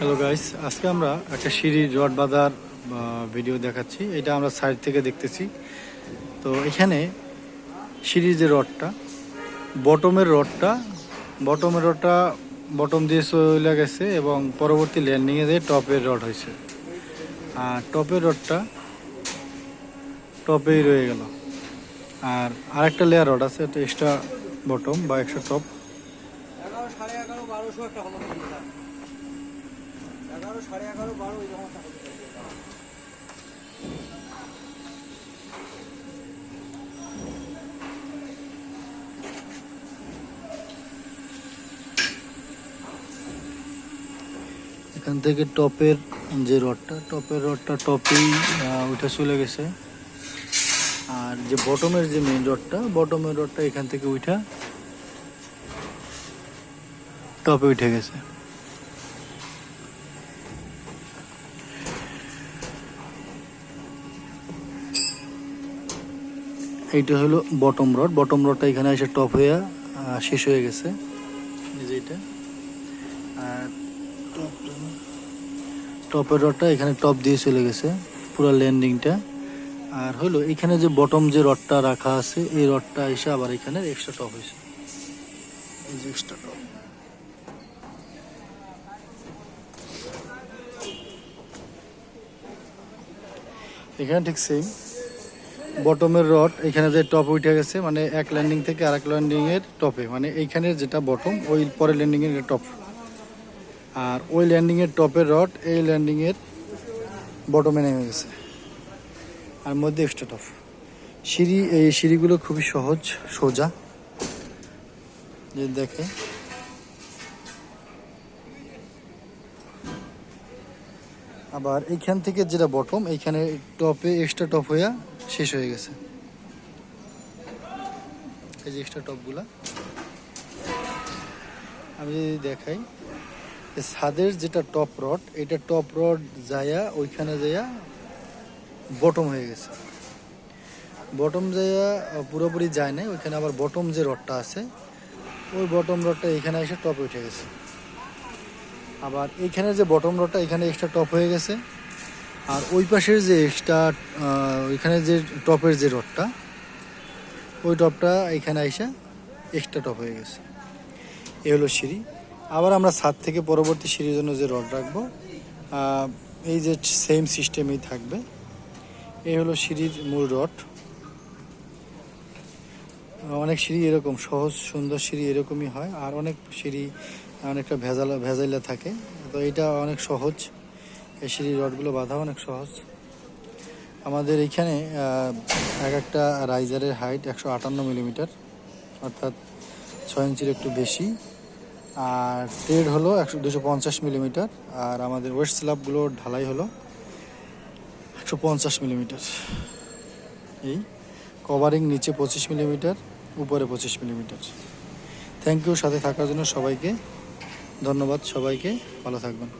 Hello guys আজকে আমরা একটা সিঁড়ি, রড বাঁধার ভিডিও দেখাচ্ছি। এটা আমরা সাইড থেকে দেখতেছি। তো এখানে সিঁড়ির যে রডটা বটমের রডটা বটমের রডটা বটম দিয়ে চলে গেছে এবং পরবর্তী ল্যান্ডিংয়ে দিয়ে টপের রড হয়েছে। আর টপের রডটা টপেই রয়ে গেল। আর আরেকটা লেয়ার রড আছে, এটা এক্সট্রা বটম বা এক্সট্রা টপ এগারো, সাড়ে এগারো, বারো রকম একটা এখান থেকে টপের যে রডটা, টপের রডটা টপেই উঠে চলে গেছে। আর যে বটমের যে মেন রডটা, বটমের রডটা এখান থেকে উঠা টপে উঠে গেছে। এইটা হলো বটম রড বটম রডটা এখানে এসে টপ হয়ে শেষ হয়ে গেছে। এটা। আর টপের রডটা এখানে টপ দিয়ে চলে গেছে, পুরো ল্যান্ডিংটা আর হলো এখানে যে বটম যে রডটা রাখা আছে, এই রডটা এসে আবার এখানে এক্সট্রা টপ হয়েছে। এক্সট্রা টপ এখানে ঠিক সেম বটমের রড, এখানে যে টপ উঠে গেছে মানে এক ল্যান্ডিং থেকে আরেক ল্যান্ডিং এর টপে। মানে এইখানের যেটা বটম, ওই পরের ল্যান্ডিং এর টপ। আর ওই ল্যান্ডিং এর টপের রড, এই ল্যান্ডিং এর বটমে নেমে গেছে। আর মধ্যে এক্সট্রা টপ সিঁড়ি, এই সিঁড়িগুলো খুবই সহজ, সোজা। যে দেখে আবার এইখান থেকে যেটা বটম, এইখানে টপে এক্সট্রা টপ হইয়া শেষ হয়ে গেছে। এই যে এক্সট্রা টপগুলা আমি যদি দেখাই ছাদের যেটা টপ রড এটা টপ রড যায়া ওইখানে যাইয়া বটম হয়ে গেছে। বটম যাইয়া পুরোপুরি যায় না ওইখানে আবার বটম যে রডটা আছে, ওই বটম রডটা এখানে এসে টপ উঠে গেছে। আবার এইখানে যে বটম রডটা এখানে এক্সট্রা টপ হয়ে গেছে। আর ওই পাশের যে এক্সট্রা ওইখানে যে টপের যে রডটা, ওই টপটা এখানে এসে এক্সট্রা টপ হয়ে গেছে। এ হলো সিঁড়ি। আবার আমরা ছাদ থেকে পরবর্তী সিঁড়ির জন্য যে রড রাখব এই যে সেম সিস্টেমই থাকবে এই হলো সিঁড়ির মূল রড। অনেক সিঁড়ি এরকম, সহজ, সুন্দর সিঁড়ি এরকমই হয়, আর অনেক সিঁড়ি অনেকটা ভেজাল, ভেজাইলা থাকে। তো এটা অনেক সহজ। এই সিঁড়ির রডগুলো বাঁধা অনেক সহজ। আমাদের এইখানে এক একটা রাইজারের হাইট একশো আটান্ন মিলিমিটার, অর্থাৎ ছয় ইঞ্চির একটু বেশি। আর ট্রেড হলো একশো, দুশো পঞ্চাশ মিলিমিটার, আর আমাদের ওয়েস্ট স্ল্যাবগুলোর ঢালাই হলো একশো পঞ্চাশ মিলিমিটার। এই কভারিং নিচে পঁচিশ মিলিমিটার, উপরে পঁচিশ মিলিমিটার। থ্যাংক ইউ, সাথে থাকার জন্য সবাইকে ধন্যবাদ, সবাইকে ভালো থাকবেন।